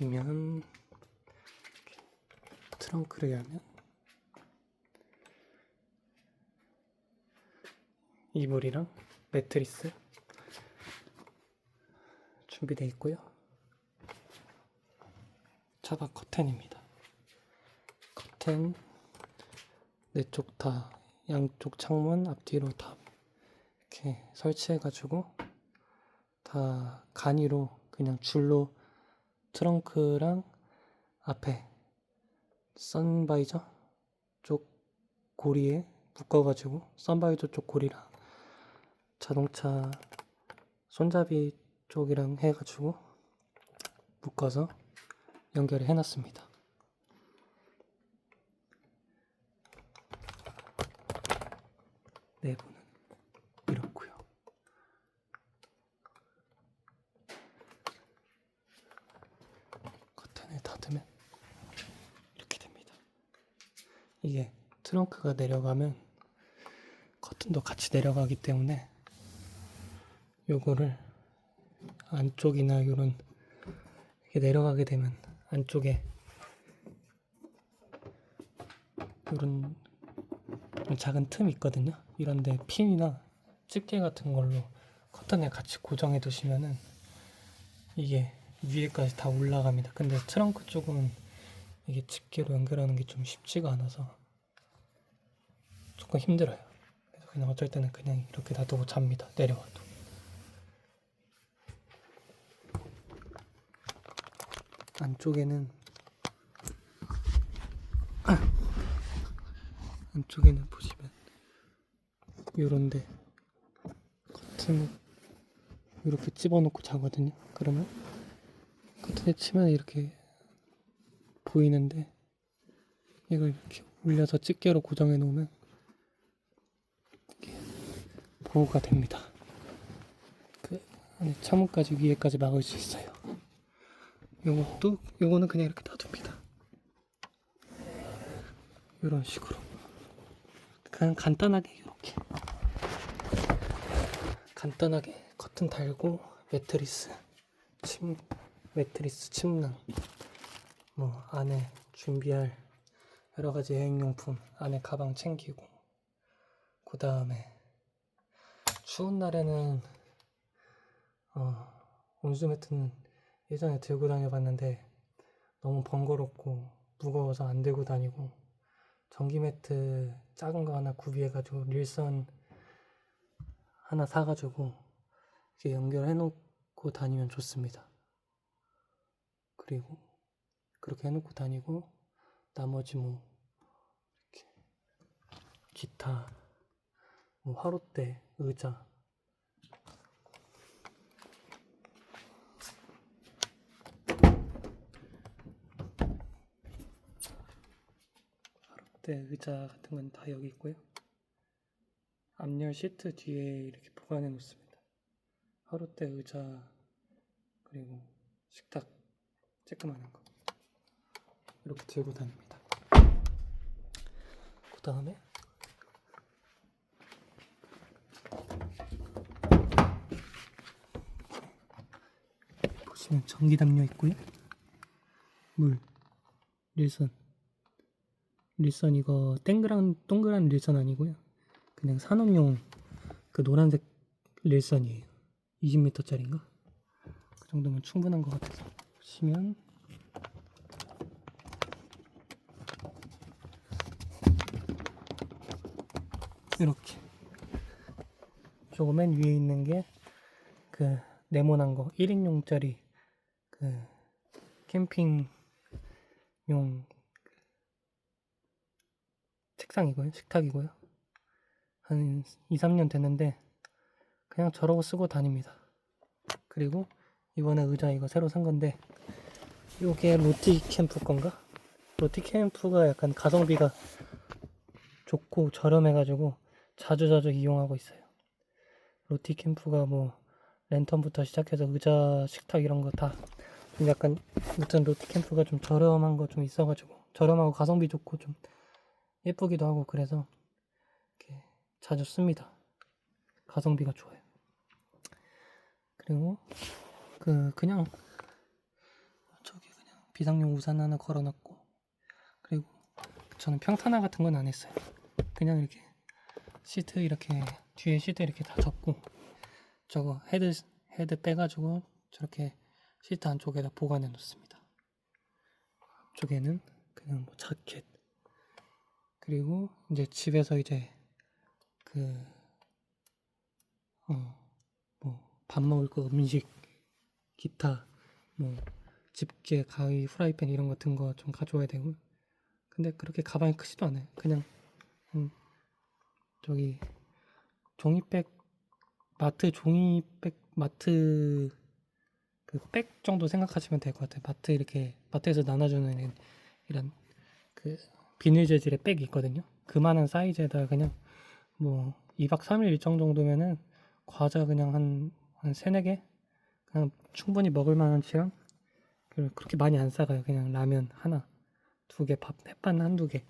보시면 트렁크를 열면 이불이랑 매트리스 준비되어 있고요. 차박 커튼입니다. 커튼 네쪽 다 양쪽 창문 앞뒤로 다 이렇게 설치해가지고 다 간이로 그냥 줄로 트렁크랑 앞에 선바이저 쪽 고리에 묶어가지고 선바이저 쪽 고리랑 자동차 손잡이 쪽이랑 해가지고 묶어서 연결을 해놨습니다. 내부는 이렇고요. 닫으면 이렇게 됩니다. 이게 트렁크가 내려가면 커튼도 같이 내려가기 때문에 요거를 안쪽이나 요런 이렇게 내려가게 되면 안쪽에 요런 작은 틈이 있거든요. 이런데 핀이나 집게 같은 걸로 커튼에 같이 고정해 두시면은 이게 위에까지 다 올라갑니다. 근데 트렁크 쪽은 이게 집게로 연결하는 게 좀 쉽지가 않아서 조금 힘들어요. 그래서 그냥 어쩔 때는 그냥 이렇게 놔두고 잡니다. 내려와도. 안쪽에는 안쪽에는 보시면 요런데 커튼을 이렇게 집어넣고 자거든요. 그러면 커튼에 치면 이렇게 보이는데 이걸 이렇게 올려서 집게로 고정해 놓으면 이렇게 보호가 됩니다. 그 안에 창문까지 위에까지 막을 수 있어요. 요것도 요거는 그냥 이렇게 놔둡니다. 이런 식으로 그냥 간단하게 이렇게 간단하게 커튼 달고 매트리스 침 매트리스 침낭 뭐 안에 준비할 여러 가지 여행용품 안에 가방 챙기고 그 다음에 추운 날에는 어 온수 매트는 예전에 들고 다녀봤는데 너무 번거롭고 무거워서 안 들고 다니고 전기 매트 작은 거 하나 구비해가지고 릴선 하나 사가지고 이렇게 연결해 놓고 다니면 좋습니다. 그리고 그렇게 해놓고 다니고 나머지 뭐 이렇게 기타 뭐 화롯대 의자 화롯대 의자 같은 건 다 여기 있고요. 앞열 시트 뒤에 이렇게 보관해 놓습니다. 화롯대 의자 그리고 식탁 쬐끄만한 거 이렇게 들고 다닙니다. 그 다음에 보시면 전기 담요 있고요. 물, 릴선, 릴선 이거 땡그란 동그란 릴선 아니고요. 그냥 산업용 그 노란색 릴선이에요. 20m짜리인가? 그 정도면 충분한 것 같아서 보시면 이렇게. 저거 맨 위에 있는 게 그 네모난 거 1인용짜리 그 캠핑용 책상이고요 식탁이고요. 한 2, 3년 됐는데 그냥 저러고 쓰고 다닙니다. 그리고 이번에 의자 이거 새로 산 건데 이게 로티 캠프 건가? 로티 캠프가 약간 가성비가 좋고 저렴해가지고 자주 자주 이용하고 있어요. 로티 캠프가 뭐 랜턴부터 시작해서 의자, 식탁 이런 거 다 좀 약간 무튼 로티 캠프가 좀 저렴한 거 좀 있어가지고 저렴하고 가성비 좋고 좀 예쁘기도 하고 그래서 이렇게 자주 씁니다. 가성비가 좋아요. 그리고 그 그냥 저기 그냥 비상용 우산 하나 걸어놨고 그리고 저는 평탄화 같은 건 안 했어요. 그냥 이렇게 시트 이렇게 뒤에 시트 이렇게 다 접고 저거 헤드 헤드 빼가지고 저렇게 시트 안쪽에다 보관해 놓습니다. 쪽에는 그냥 뭐 자켓 그리고 이제 집에서 이제 그 어 뭐 밥 먹을 거 음식 기타 뭐 집게 가위 후라이팬 이런 거 같은 거좀 가져와야 되고. 근데 그렇게 가방이 크지도 않아요. 그냥 음, 저기 종이백 마트 종이백 마트 그 백 정도 생각하시면 될 것 같아요. 마트 이렇게 마트에서 나눠주는 이런- 그 비닐 재질의 백이 있거든요. 그만한 사이즈에다가 그냥 뭐 2박 3일 일정 정도면은 과자 그냥 한, 한 세네 개 그냥 충분히 먹을 만한 취향? 그렇게 많이 안 싸가요. 그냥 라면 하나 두 개 밥 햇반 한두 개.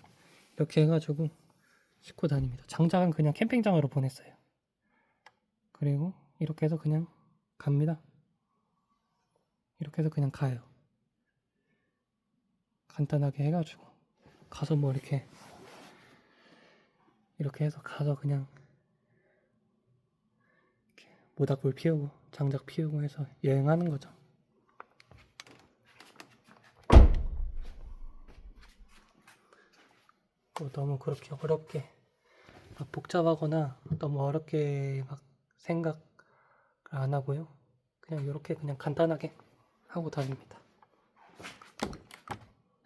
이렇게 해가지고 싣고 다닙니다. 장작은 그냥 캠핑장으로 보냈어요. 그리고 이렇게 해서 그냥 갑니다. 이렇게 해서 그냥 가요. 간단하게 해가지고 가서 뭐 이렇게 이렇게 해서 가서 그냥 모닥불 피우고 장작 피우고 해서 여행하는 거죠. 뭐 너무 그렇게 어렵게 막 복잡하거나 너무 어렵게 막 생각을 안 하고요. 그냥 이렇게 그냥 간단하게 하고 다닙니다.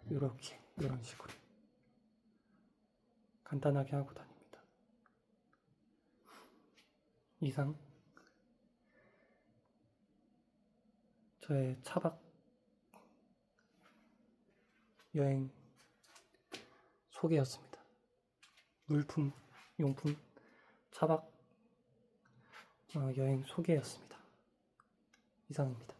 이렇게 이런 식으로 간단하게 하고 다닙니다. 이상 저의 차박 여행 소개였습니다. 물품, 용품, 차박 어, 여행 소개였습니다. 이상입니다.